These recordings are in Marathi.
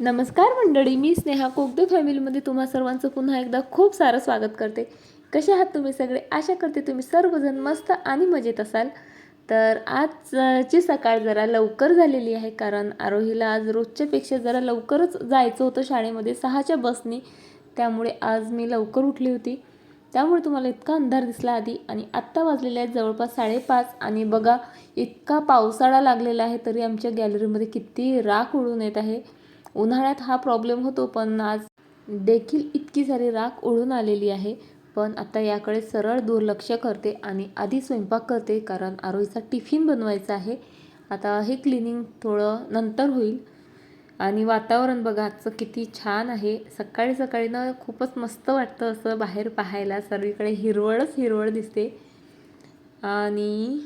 नमस्कार मंडळी मी स्नेहा कोगदे फॅमिलीमध्ये तुम्हा सर्वांचं पुन्हा एकदा खूप सारं स्वागत करते. कसे आहात तुम्ही सगळे? आशा करते तुम्ही सर्वजण मस्त आणि मजेत असाल. तर आजची सकाळ जरा लवकर झालेली आहे कारण आरोहीला आज रोजच्यापेक्षा जरा लवकरच जायचं होतं शाळेमध्ये सहाच्या बसनी. त्यामुळे आज मी लवकर उठली होती. त्यामुळे तुम्हाला इतका अंधार दिसला आधी आणि आत्ता वाजलेले आहेत जवळपास साडेपाच आणि बघा इतका पावसाळा लागलेला आहे तरी आमच्या गॅलरीमध्ये किती राख उडून येत आहे. उन्हाळ्यात हा प्रॉब्लेम होतो पण आज देखील इतकी सारी राख उडून आलेली आहे. पण आता याकडे सरळ दुर्लक्ष करते आणि आधी स्वयंपाक करते कारण आरोहीचा टिफिन बनवायचा आहे. आता हे क्लिनिंग थोडं नंतर होईल. आणि वातावरण बघा आजचं किती छान आहे. सकाळी सकाळी ना खूपच मस्त वाटतं असं बाहेर पाहायला. सर्वीकडे हिरवळच हिरवळ दिसते. आणि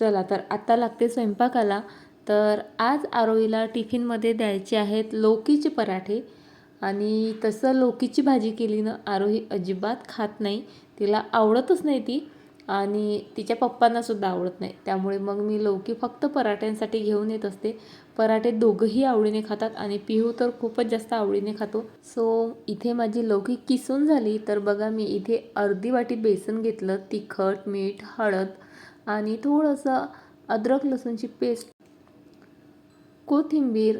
चला तर आता लागते स्वयंपाकाला. तर आज आरोहीला टिफिनमध्ये द्यायचे आहेत लौकीचे पराठे. आणि तसं लौकीची भाजी केली ना आरोही अजिबात खात नाही. तिला आवडतच नाही ती. आणि तिच्या पप्पांनासुद्धा आवडत नाही. त्यामुळे मग मी लौकी फक्त पराठ्यांसाठी घेऊन येत असते. पराठे दोघंही आवडीने खातात आणि पिहू तर खूपच जास्त आवडीने खातो. सो इथे माझी लौकी किसून झाली. तर बघा मी इथे अर्धी वाटी बेसन घेतलं तिखट मीठ हळद आणि थोडंसं अद्रक लसूणची पेस्ट कोथिंबीर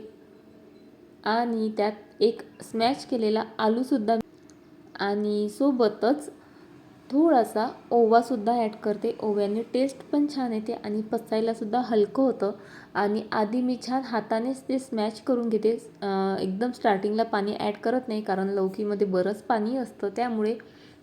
आणि त्यात एक स्मॅश केलेला आलूसुद्धा आणि सोबतच थोडासा ओवासुद्धा ॲड करते. ओव्याने टेस्ट पण छान येते आणि पचायलासुद्धा हलकं होतं. आणि आधी मी छान हातानेच ते स्मॅश करून घेते. एकदम स्टार्टिंगला पाणी ॲड करत नाही कारण लौकीमध्ये बरंच पाणी असतं. त्यामुळे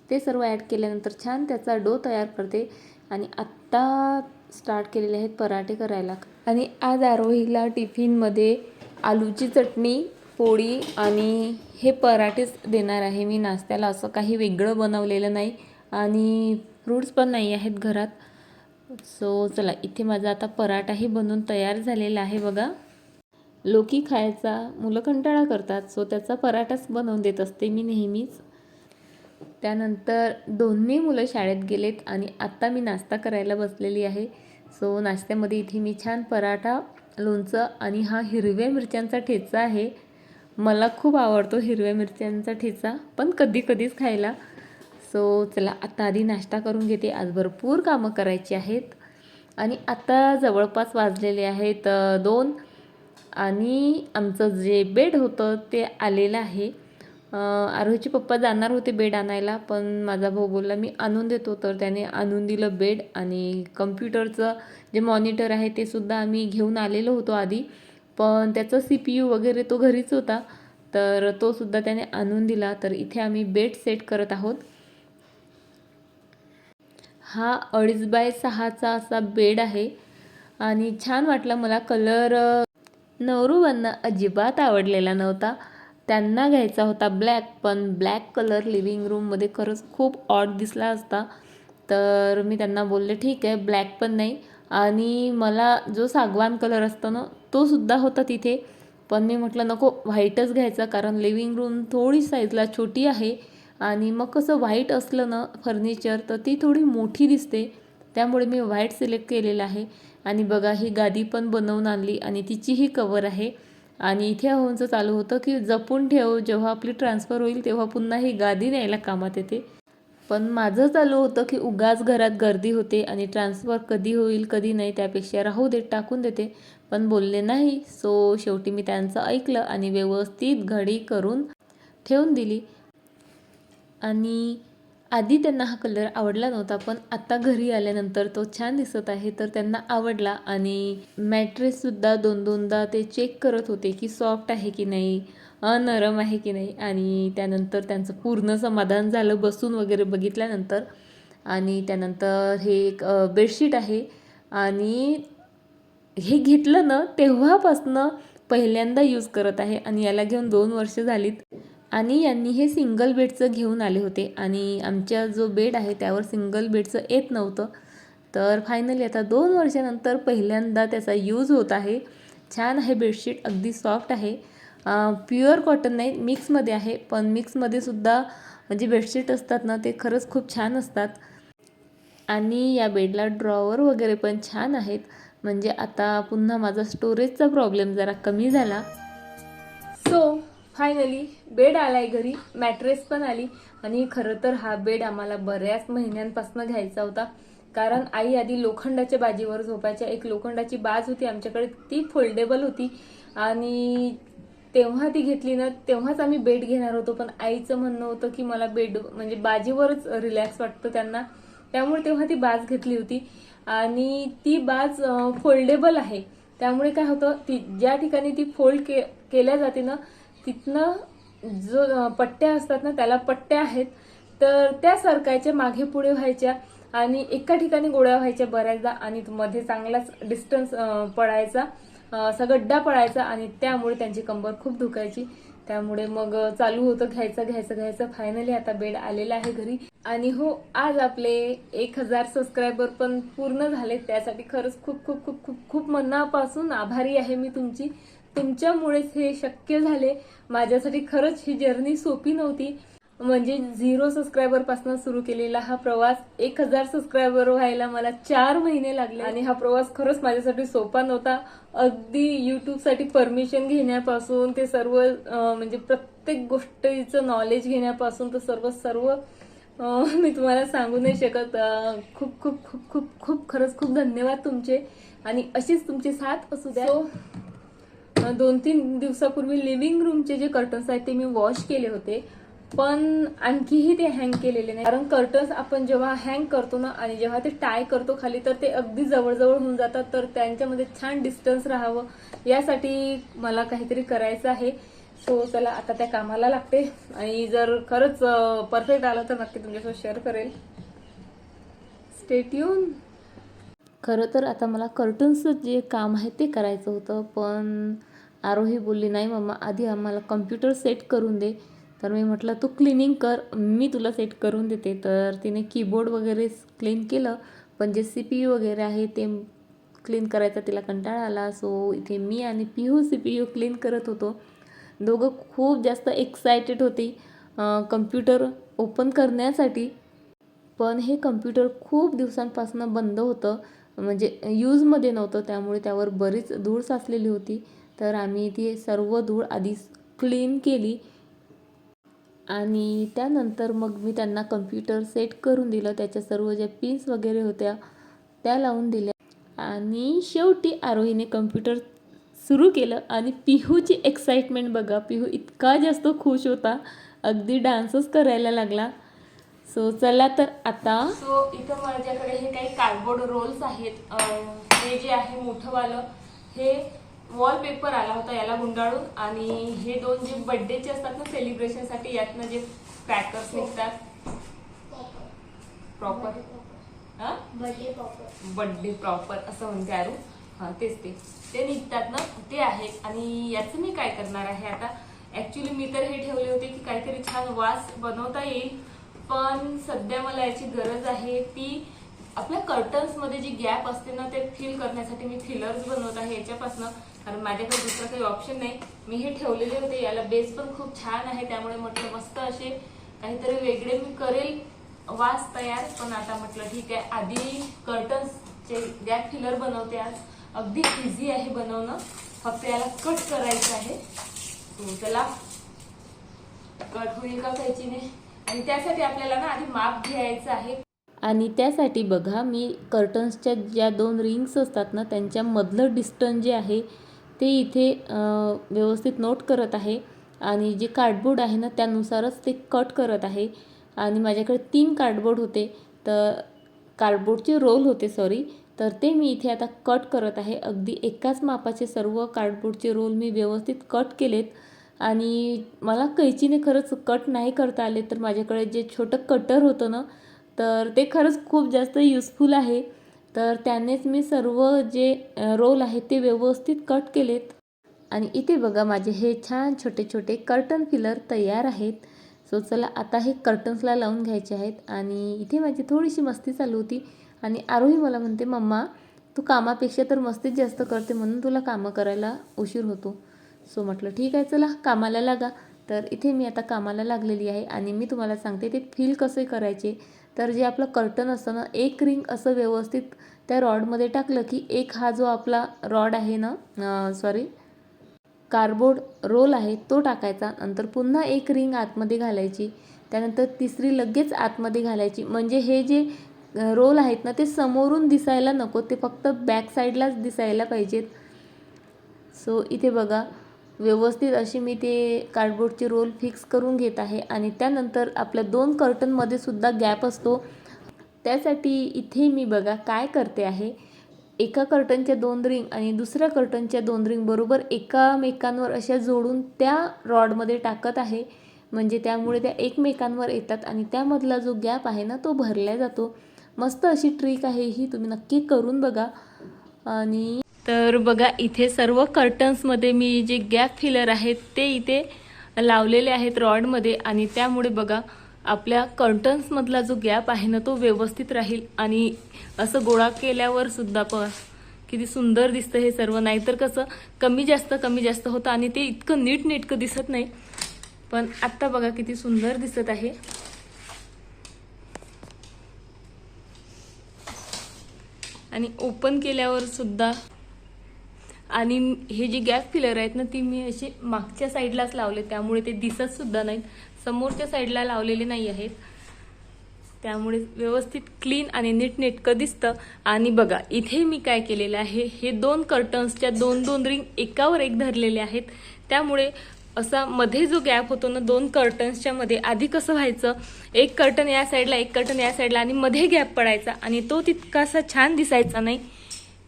ते सर्व ॲड केल्यानंतर छान त्याचा डो तयार करते. आणि आत्ता स्टार्ट केलेले आहेत पराठे करायला. आणि आज आरोहीला टिफिनमध्ये आलूची चटणी पोळी आणि हे पराठेच देणार आहे. मी नाश्त्याला असं काही वेगळं बनवलेलं नाही आणि फ्रूट्स पण नाही आहेत घरात. सो चला इथे माझा आता पराठाही बनवून तयार झालेला आहे बघा. लोकी खायचा मुलं कंटाळा करतात सो त्याचा पराठाच बनवून देत असते मी नेहमीच. त्यानंतर दोन्ही मुलं शाळेत गेलेत आणि आत्ता मी नाश्ता करायला बसलेली आहे. सो नाश्त्यामध्ये इथे मी छान पराठा लोणचं आणि हा हिरव्या मिरच्यांचा ठेचा आहे. मला खूप आवडतो हिरव्या मिरच्यांचा ठेचा पण कधी कधीच खायला. सो चला आता आधी नाश्ता करून घेते. आज भरपूर कामं करायची आहेत. आणि आता जवळपास वाजलेले आहेत दोन. आणि आमचं जे बेड होतं ते आलेलं आहे. आरोहीचे पप्पा जाणार होते बेड आणायला पण माझा भाऊ बोलला मी आणून देतो. तर त्याने आणून दिलं बेड आणि कम्प्युटरचं जे मॉनिटर आहे ते सुद्धा आम्ही घेऊन आलेलो होतो आधी. पण त्याचा सी पी यू वगैरे तो घरीच होता तर तो सुद्धा त्याने आणून दिला. तर इथे आम्ही बेड सेट करत आहोत. हा अडीच बाय सहाचा असा बेड आहे आणि छान वाटला मला. कलर नवरूबांना अजिबात आवडलेला नव्हता. त्यांना घ्यायचा होता ब्लॅक पण ब्लॅक कलर लिव्हिंग रूममध्ये खरंच खूप ऑड दिसला असता. तर मी त्यांना बोलले ठीक आहे ब्लॅक पण नाही. आणि मला जो सागवान कलर असतो ना तो सुद्धा होता तिथे. पण मी म्हटलं नको व्हाईटच घ्यायचा कारण लिव्हिंग रूम थोडी साईजला छोटी आहे. आणि मग कसं व्हाईट असलं ना फर्निचर तर ती थोडी मोठी दिसते. त्यामुळे मी व्हाईट सिलेक्ट केलेलं आहे. आणि बघा ही गादी पण बनवून आणली आणि तिचीही कवर आहे. आणि इथे होऊनचं चालू होतं की जपून ठेव जेव्हा आपली ट्रान्सफर होईल तेव्हा पुन्हा ही गादी न्यायला कामात येते. पण माझं चालू होतं की उगाच घरात गर्दी होते आणि ट्रान्सफर कधी होईल कधी नाही त्यापेक्षा राहू देत टाकून देते. पण बोलले नाही सो शेवटी मी त्यांचं ऐकलं आणि व्यवस्थित घडी करून ठेवून दिली. आणि आधी त्यांना हा कलर आवडला नव्हता पण आत्ता घरी आल्यानंतर तो छान दिसत आहे. तर त्यांना आवडला आणि मॅट्रेससुद्धा दोन दोनदा ते चेक करत होते की सॉफ्ट आहे की नाही नरम आहे की नाही. आणि त्यानंतर त्यांचं पूर्ण समाधान झालं बसून वगैरे बघितल्यानंतर. आणि त्यानंतर हे एक बेडशीट आहे. आणि हे घेतलं ना तेव्हापासनं पहिल्यांदा यूज करत आहे. आणि याला घेऊन दोन वर्ष झालीत. आणि यांनी हे सिंगल बेडचं घेऊन आले होते. आणि आमच्या जो बेड आहे त्यावर सिंगल बेडचं येत नव्हतं. तर फायनली आता दोन वर्षानंतर पहिल्यांदा त्याचा यूज होत आहे. छान आहे बेडशीट अगदी सॉफ्ट आहे. प्युअर कॉटन नाही मिक्समध्ये आहे. पण मिक्समध्ये सुद्धा म्हणजे बेडशीट असतात ना ते खरंच खूप छान असतात. आणि या बेडला ड्रॉवर वगैरे पण छान आहेत. म्हणजे आता पुन्हा माझा स्टोरेजचा प्रॉब्लेम जरा कमी झाला. सो सो फायनली बेड आलाय घरी. मॅट्रेस पण आली. आणि खरं तर हा बेड आम्हाला बऱ्याच महिन्यांपासून घ्यायचा होता. कारण आई आधी लोखंडाच्या बाजीवर झोपायच्या. एक लोखंडाची बाज होती आमच्याकडे. ती फोल्डेबल होती. आणि तेव्हा ती घेतली ना तेव्हाच आम्ही बेड घेणार होतो. पण आईचं म्हणणं होतं की मला बेड म्हणजे बाजीवरच रिलॅक्स वाटतं त्यांना. त्यामुळे तेव्हा ती बाज घेतली होती. आणि ती बाज फोल्डेबल आहे. त्यामुळे काय होतं ती ज्या ठिकाणी ती फोल्ड के केल्या जाते ना तिथनं जो पट्ट्या असतात ना त्याला पट्ट्या आहेत. तर त्या सरकायच्या मागे पुढे व्हायच्या आणि एका ठिकाणी गोळ्या व्हायच्या बऱ्याचदा आणि मध्ये चांगलाच डिस्टन्स पडायचा असा गड्डा पडायचा आणि त्यामुळे त्यांची कंबर खूप दुखायची. त्यामुळे मग चालू होतं घ्यायचं घ्यायचं घ्यायचं. फायनली आता बेड आलेला आहे घरी. आणि हो आज आपले एक हजार सबस्क्रायबर पण पूर्ण झाले त्यासाठी खरंच खूप खूप खूप खूप खूप मनापासून आभारी आहे मी तुमची. तुमच्यामुळेच हे शक्य झाले. माझ्यासाठी खरंच ही जर्नी सोपी नव्हती. म्हणजे झिरो सबस्क्रायबरपासून सुरू केलेला हा प्रवास एक हजार सबस्क्रायबर व्हायला मला चार महिने लागले. आणि हा प्रवास खरंच माझ्यासाठी सोपा नव्हता. अगदी यूट्यूबसाठी परमिशन घेण्यापासून ते सर्व म्हणजे प्रत्येक गोष्टीचं नॉलेज घेण्यापासून तर सर्व सर्व मी तुम्हाला सांगू नाही शकत. खूप खूप खूप खूप खूप खरंच खूप धन्यवाद तुमचे. आणि अशीच तुमची साथ असू द्या. दोन तीन दिवसापूर्वी लिव्हिंग रूमचे जे कर्टन्स आहेत ते मी वॉश केले होते. पण आणखीही ते हँग केलेले नाही. कारण कर्टन्स आपण जेव्हा हँग करतो ना आणि जेव्हा ते टाय करतो खाली तर ते अगदी जवळजवळ होऊन जातात. तर त्यांच्यामध्ये छान डिस्टन्स राहावं. यासाठी मला काहीतरी करायचं आहे. सो चला आता त्या कामाला लागते. आणि जर खरंच परफेक्ट आलं तर नक्की तुमच्यासोबत शेअर करेल. स्टेट्यून खरं तर आता मला कर्टन्सचं जे काम आहे ते करायचं होतं. पण आरोही बोलली नाही मम्मा आधी आम्हाला कम्प्युटर सेट करून दे. तर मी म्हटलं तू क्लिनिंग कर मी तुला सेट करून देते. तर तिने कीबोर्ड वगैरे क्लीन केलं पण जे सी पी यू वगैरे आहे ते क्लीन करायचा तिला कंटाळा आला. सो इथे मी आणि Pihu C P U clean करत होतो. दोघं खूप जास्त एक्सायटेड होती कम्प्युटर ओपन करण्यासाठी. पण हे कम्प्युटर खूप दिवसांपासून बंद होतं. म्हणजे यूजमध्ये नव्हतं त्यामुळे त्यावर बरीच धूळ साचलेली होती. तर आम्ही ती सर्व धूळ आधी क्लीन केली. आणि त्यानंतर मग मी त्यांना कम्प्युटर सेट करून दिलं. त्याच्या सर्व ज्या पिन्स वगैरे होत्या त्या लावून दिल्या. आणि शेवटी आरोहीने कम्प्युटर सुरू केलं. आणि पिहूची एक्साइटमेंट बघा पिहू इतका जास्त खुश होता. अगदी डान्सच करायला लागला. सो चला तर आता सो इथं माझ्याकडे हे काही कार्डबोर्ड रोल्स आहेत. हे जे आहे मोठंवालं हे वॉलपेपर आला होता याला गुंडाळून. आणि हे दोन जे बर्थडेचे असतात ना सेलिब्रेशनसाठी यातनं जे पॅकर्स निघतात. प्रॉपर हां बर्थडे प्रॉपर असं म्हणते आरू हां तेच ते. ते निघतात ना ते आहेत. आणि याचं मी काय करणार आहे आता? ॲक्च्युली मी तर हे ठेवले होते की काहीतरी छान वास बनवता येईल. पण सध्या मला याची गरज आहे ती आपल्या कर्टन्समध्ये जी गॅप असते ना ते फिल करण्यासाठी मी फिलर्स बनवत आहे याच्यापासनं. कारण माझ्याकडे दुसरं काही ऑप्शन नाही. मी हे ठेवलेले होते. याला बेस पण खूप छान आहे. त्यामुळे म्हटलं मस्त असे काहीतरी वेगळे मी करेल. वास तयार. पण आता म्हटलं ठीक आहे. आधी कर्टन्सचे गॅप फिलर बनवते आज. अगदी इझी आहे बनवणं. फक्त याला कट करायचं आहे. हो, त्याला कट होईल का कैचीने आणि त्यासाठी आपल्याला ना आधी माप घ्यायचं आहे. आणि त्यासाठी बघा मी कर्टन्सच्या ज्या दोन रिंग्स असतात ना त्यांच्यामधलं डिस्टन्स जे आहे ते इथे व्यवस्थित नोट करत आहे. आणि जे कार्डबोर्ड आहे ना त्यानुसारच ते कट करत आहे. आणि माझ्याकडे तीन कार्डबोर्ड होते. तर कार्डबोर्डचे रोल होते सॉरी. तर ते मी इथे आता कट करत आहे. अगदी एकाच मापाचे सर्व कार्डबोर्डचे रोल मी व्यवस्थित कट केलेत. आणि मला कैचीने खरंच कट नाही करता आले. तर माझ्याकडे जे छोटं कटर होतं ना तर ते खरंच खूप जास्त युजफुल आहे. तर त्यानेच मी सर्व जे रोल आहेत ते व्यवस्थित कट केलेत. आणि इथे बघा माझे हे छान छोटे छोटे कर्टन फिलर तयार आहेत. सो चला आता हे कर्टन्सला लावून घ्यायचे आहेत. आणि इथे माझी थोडीशी मस्ती चालू होती. आणि आरोही मला म्हणते मम्मा तू कामापेक्षा तर मस्तीच जास्त करते म्हणून तुला कामं करायला उशीर होतो. सो म्हटलं ठीक आहे चला कामाला लागा. तर इथे मी आता कामाला लागलेली आहे. आणि मी तुम्हाला सांगते ते फील कसे करायचे. तर जे आपलं कर्टन असतं ना एक रिंग असं व्यवस्थित त्या रॉडमध्ये टाकलं की एक हा जो आपला रॉड आहे ना सॉरी कार्डबोर्ड रोल आहे तो टाकायचा. नंतर पुन्हा एक रिंग आतमध्ये घालायची. त्यानंतर तिसरी लगेच आतमध्ये घालायची. म्हणजे हे जे रोल आहेत ना ते समोरून दिसायला नको. ते फक्त बॅक साईडलाच दिसायला पाहिजेत. सो इथे बघा. व्यवस्थित अशी मी ते कार्डबोर्डची रोल फिक्स करून घेत आहे. आणि त्यानंतर आपल्या दोन कर्टनमध्ये सुद्धा गॅप असतो. त्यासाठी इथे मी बघा काय करते आहे. एका कर्टनच्या दोन रिंग आणि दुसऱ्या कर्टनच्या दोन रिंग बरोबर एकामेकांवर अशा जोडून त्या रॉडमध्ये टाकत आहे. म्हणजे त्यामुळे त्या एकमेकांवर येतात आणि त्यामधला जो गॅप आहे ना तो भरला जातो. मस्त अशी ट्रिक आहे ही तुम्ही नक्की करून बघा. आणि तर बघा इथे सर्व कर्टन्समध्ये मी जे गॅप फिलर आहेत ते इथे लावलेले आहेत रॉडमध्ये आणि त्यामुळे बघा आपल्या कर्टन्समधला जो गॅप आहे ना तो व्यवस्थित राहील. आणि असं गोळा केल्यावर सुद्धा प किती सुंदर दिसतं हे सर्व. नाहीतर कसं कमी जास्त कमी जास्त होतं. आणि ते इतकं नीट नेटकं दिसत नाही. पण आत्ता बघा किती सुंदर दिसत आहे. आणि ओपन केल्यावर सुद्धा आणि हे जे गॅप फिलर आहेत ना ती मी असे मागच्या साईडलाच लावले त्यामुळे ते दिसत सुद्धा नाहीत. समोरच्या साईडला लावलेले नाही आहेत. त्यामुळे व्यवस्थित क्लीन आणि नीटनेटकं दिसतं. आणि बघा इथे मी काय केलेलं आहे हे दोन कर्टन्सच्या दोन दोन रिंग एकावर एक धरलेले आहेत. त्यामुळे असा मध्ये जो गॅप होतो ना दोन कर्टन्सच्या मध्ये आधी कसं व्हायचं एक कर्टन या साईडला एक कर्टन या साईडला आणि मध्ये गॅप पडायचा आणि तो तितकासा छान दिसायचा नाही.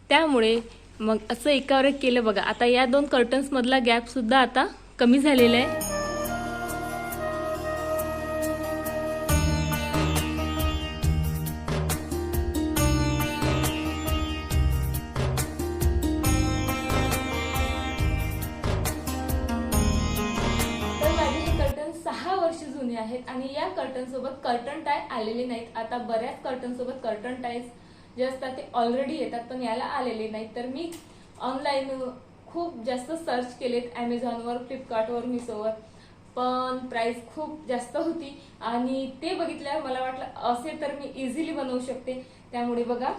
त्यामुळे मग असं एकावर एक केलं बघा. आता या दोन कर्टन्समधला गॅप सुद्धा आता कमी झालेला आहे. तर सहा जुने आहेत आणि या कर्टन सोबत कर्टन टाय आलेले नाहीत. आता बऱ्याच कर्टन सोबत कर्टन टायज जे असतात ते ऑलरेडी येतात पण याला आलेले नाहीत. तर मी ऑनलाईन खूप जास्त सर्च केलेत ॲमेझॉनवर फ्लिपकार्टवर मिशोवर पण प्राईस खूप जास्त होती. आणि ते बघितल्यावर मला वाटलं असे तर मी इझिली बनवू शकते. त्यामुळे बघा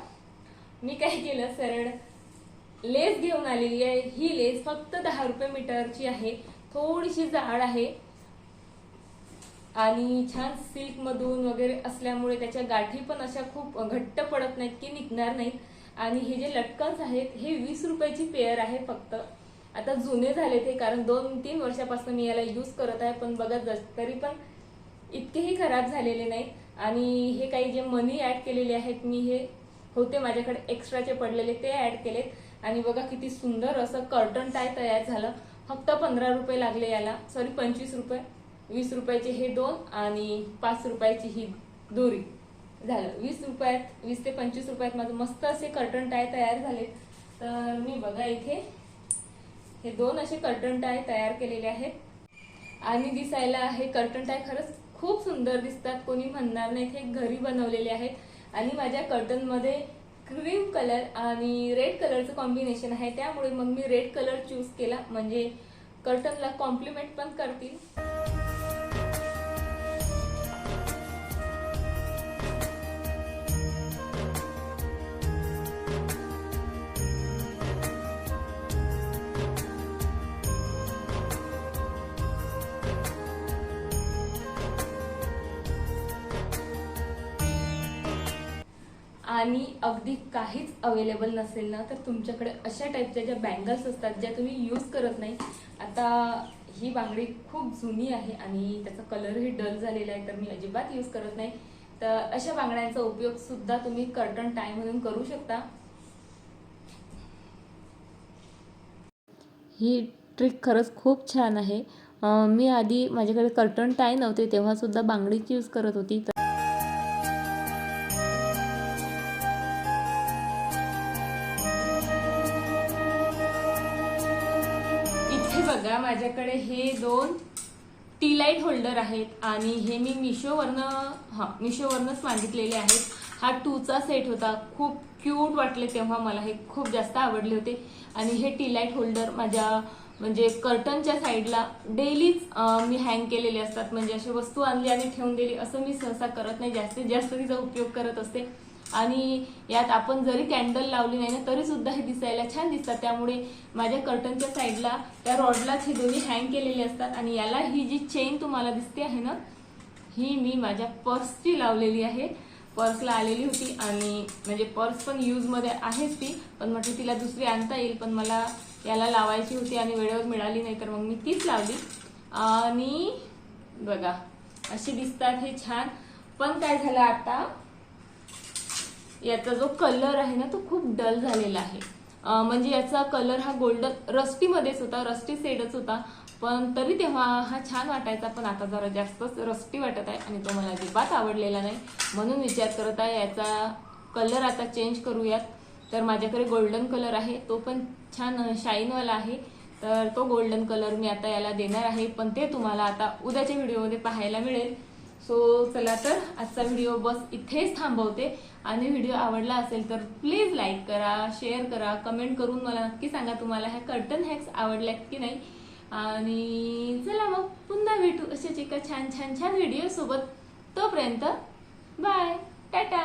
मी काय केलं सरळ लेस घेऊन आलेली आहे. ही लेस फक्त दहा रुपये मीटरची आहे. थोडीशी जाड आहे. आणि छान सिल्कमधून वगैरे असल्यामुळे त्याच्या गाठी पण अशा खूप घट्ट पडत नाहीत की निघणार नाहीत. आणि हे जे लटकन्स आहेत हे वीस रुपयाची पेअर आहे फक्त. आता जुने झाले ते कारण दोन तीन वर्षापासून मी याला यूज करत आहे पण बघत जस- तरी पण इतकेही खराब झालेले नाहीत आणि हे काही जे मनी ॲड केलेले आहेत मी हे होते माझ्याकडे एक्स्ट्राचे पडलेले ते ॲड केलेत. आणि बघा किती सुंदर असं कर्टन टाय तयार झालं. फक्त पंधरा रुपये लागले याला. सॉरी पंचवीस रुपये. वीस रुपयाचे हे दोन आणि पाच रुपयाची ही दोरी. झालं. वीस रुपयात वीस ते पंचवीस रुपयात माझं मस्त असे कर्टन टाय तयार झाले. तर मी बघा इथे. हे दोन असे कर्टन टाय तयार केलेले आहेत. आणि दिसायला हे कर्टन टाय खरंच खूप सुंदर दिसतात. कोणी म्हणणार नाही हे घरी बनवलेले आहेत. आणि माझ्या कर्टनमध्ये क्रीम कलर आणि रेड कलरचं कॉम्बिनेशन आहे. त्यामुळे मग मी रेड कलर चूज केला. म्हणजे कर्टनला कॉम्प्लिमेंट पण करतील. आणि अगदी काहीच अवेलेबल नसेल ना तर तुमच्याकडे अशा टाईपच्या ज्या बँगल्स असतात ज्या तुम्ही यूज करत नाही आता ही बांगडी खूप जुनी आहे आणि त्याचा कलरही डल झालेला आहे तर मी अजिबात यूज करत नाही. तर अशा बांगड्यांचा उपयोग सुद्धा तुम्ही कर्टन टाय म्हणून करू शकता. ही ट्रिक खरंच खूप छान आहे. मी आधी माझ्याकडे कर्टन टाय नव्हते तेव्हा सुद्धा बांगडीच यूज करत होती. दोन टी लाइट होल्डर आहेत आणि हे मी मिशोवरनं हा मिशोवरनंच मागितलेले आहेत. हा टूचा सेट होता. खूप क्यूट वाटले तेव्हा मला. हे खूप जास्त आवडले होते. आणि हे टी लाइट होल्डर माझ्या म्हणजे कर्टनच्या साईडला डेलीच मी हँग केलेले असतात. म्हणजे अशी वस्तू आणली आणि ठेवून दिली. असं मी सहसा करत नाही. जास्तीत जास्त तिचा उपयोग करत असते. आणि यात आपण जरी कॅन्डल लावली नाही ना तरी सुद्धा हे दिसायला छान दिसतात. त्यामुळे माझ्या कर्टनच्या साईडला त्या रॉडलाच हे दोन्ही हँग केलेले असतात. आणि याला ही जी चेन तुम्हाला दिसते आहे ना ही मी माझ्या पर्सची लावलेली आहे. पर्सला आलेली होती आणि म्हणजे पर्स पण यूजमध्ये आहेच ती. पण म्हटलं तिला दुसरी आणता येईल पण मला याला लावायची होती आणि वेळेवर मिळाली नाही तर मग मी तीच लावली. आणि बघा अशी दिसतात हे छान. पण काय झालं आता? याचा जो कलर आहे ना तो खूप डल झालेला आहे. म्हणजे याचा कलर हा गोल्डन रस्टीमध्येच होता रस्टी सेडच होता. पण तरी तेव्हा हा छान वाटायचा पण आता जरा जास्तच रस्टी वाटत आहे आणि तो मला अजिबात आवडलेला नाही. म्हणून विचार करत आहे याचा कलर आता चेंज करूयात. तर माझ्याकडे गोल्डन कलर आहे तो पण छान शाईनवाला आहे. तर तो गोल्डन कलर मी आता याला देणार आहे पण ते तुम्हाला आता उद्याच्या व्हिडिओमध्ये पाहायला मिळेल. सो चला तर आजचा व्हिडिओ बस इथेच थांबवते. आणि व्हिडिओ आवडला असेल तर प्लीज लाईक करा शेअर करा कमेंट करून मला नक्की सांगा तुम्हाला ह्या कर्टन हॅक्स आवडल्या की नाही. आणि चला मग पुन्हा भेटू असेच एका छान छान छान व्हिडिओ सोबत. तोपर्यंत बाय टाटा